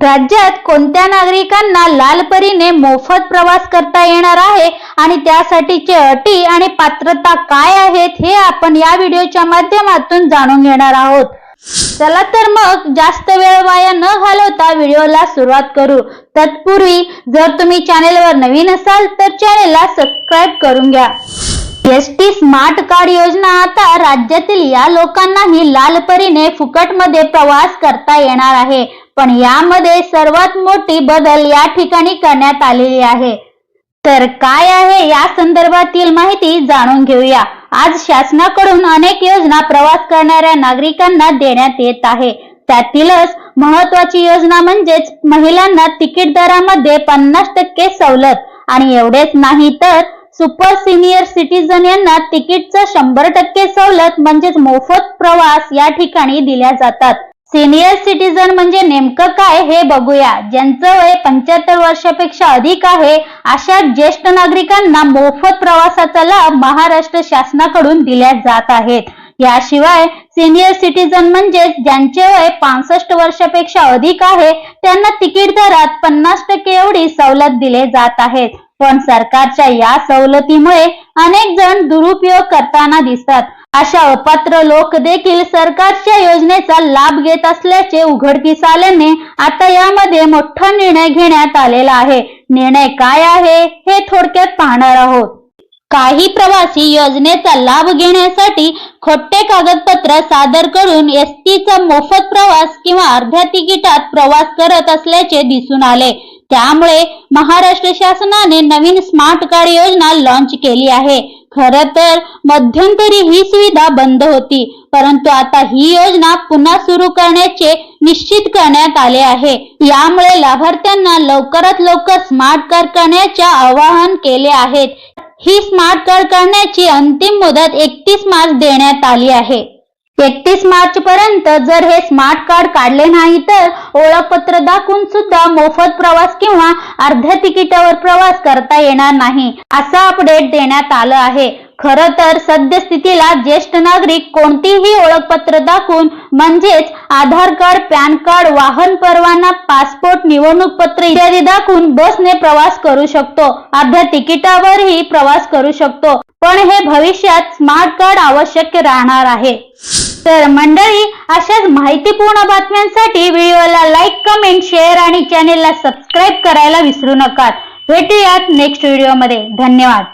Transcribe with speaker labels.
Speaker 1: राज्यात कोणत्या नागरिकांना लाल परीने मोफत प्रवास करता येणार आहे आणि त्यासाठीचे अटी आणि पात्रता काय आहेत हे आपण या व्हिडिओच्या माध्यमातून जाणून घेणार आहोत. चला तर मग जास्त वेळ वाया न घालवता व्हिडिओला सुरुवात करू. तत्पूर्वी जर तुम्ही चॅनेलवर नवीन असाल तर चॅनेलला सबस्क्राईब करून घ्या. एस टी स्मार्ट कार्ड योजना आता राज्यातील या लोकांनाही लाल परीने फुकटमध्ये प्रवास करता येणार आहे. पण यामध्ये सर्वात मोठी बदल या ठिकाणी करण्यात आलेली आहे. तर काय आहे या संदर्भातील माहिती जाणून घेऊया. आज शासनाकडून अनेक योजना प्रवास करणाऱ्या नागरिकांना देण्यात येत आहे. त्यातीलच महत्वाची योजना म्हणजेच महिलांना तिकीट दरामध्ये पन्नास टक्के सवलत. आणि एवढेच नाही तर सुपर सिनियर सिटीजन यांना तिकीटचं शंभर टक्के सवलत म्हणजेच मोफत प्रवास या ठिकाणी दिल्या जातात. सिनियर सिटीजन म्हणजे नेमकं काय हे बघूया. ज्यांचं वय पंच्याहत्तर वर्षापेक्षा अधिक आहे अशा ज्येष्ठ नागरिकांना मोफत प्रवासाचा लाभ महाराष्ट्र शासनाकडून दिल्या जात आहेत. याशिवाय सिनियर सिटीजन म्हणजेच ज्यांचे वय पासष्ट वर्षापेक्षा अधिक आहे त्यांना तिकीट दरात पन्नास टक्के एवढी सवलत दिले जात आहेत. पण सरकारच्या या सवलतीमुळे अनेक जण दुरुपयोग करताना दिसतात. अशा अपात्र लोक देखील सरकारच्या योजनेचा लाभ घेत असल्याचे उघडकीस आल्याने आता यामध्ये मोठा निर्णय घेण्यात आलेला आहे. निर्णय काय आहे हे थोडक्यात पाहणार आहोत. काही प्रवासी योजनेचा लाभ घेण्यासाठी खोटे कागदपत्र सादर करून एस चा मोफत प्रवास किंवा अर्ध्या तिकिटात प्रवास करत असल्याचे दिसून आले. त्यामुळे महाराष्ट्र शासनाने नवीन स्मार्ट कार्ड योजना लॉन्च केली आहे. खर तर मध्यंतरी ही सुविधा बंद होती परंतु आता ही योजना पुन्हा सुरू करण्याचे निश्चित करण्यात आले आहे. यामुळे लाभार्थ्यांना लवकरात लवकर स्मार्ट कार्ड करण्याचे आवाहन केले आहेत ही स्मार्ट कार्ड करण्याची अंतिम मुदत एकतीस मार्च देण्यात आली आहे. एकतीस मार्च पर्यंत जर हे स्मार्ट कार्ड काढले नाही तर ओळखपत्र दाखवून सुद्धा मोफत प्रवास किंवा अर्ध्या तिकिटावर प्रवास करता येणार नाही असं अपडेट देण्यात आलं आहे. खर तर सद्यस्थितीला ज्येष्ठ नागरिक कोणतीही ओळखपत्र दाखवून म्हणजेच आधार कार्ड पॅन कार्ड वाहन परवाना पासपोर्ट निवडणूक पत्र इत्यादी दाखवून बसने प्रवास करू शकतो. अर्ध्या तिकिटावरही प्रवास करू शकतो. पण हे भविष्यात स्मार्ट कार्ड आवश्यक राहणार आहे. तर मंडळी अशाच माहितीपूर्ण बातम्यांसाठी व्हिडिओला लाईक कमेंट शेअर आणि चॅनेलला सबस्क्राईब करायला विसरू नका. भेटूयात नेक्स्ट व्हिडिओमध्ये धन्यवाद.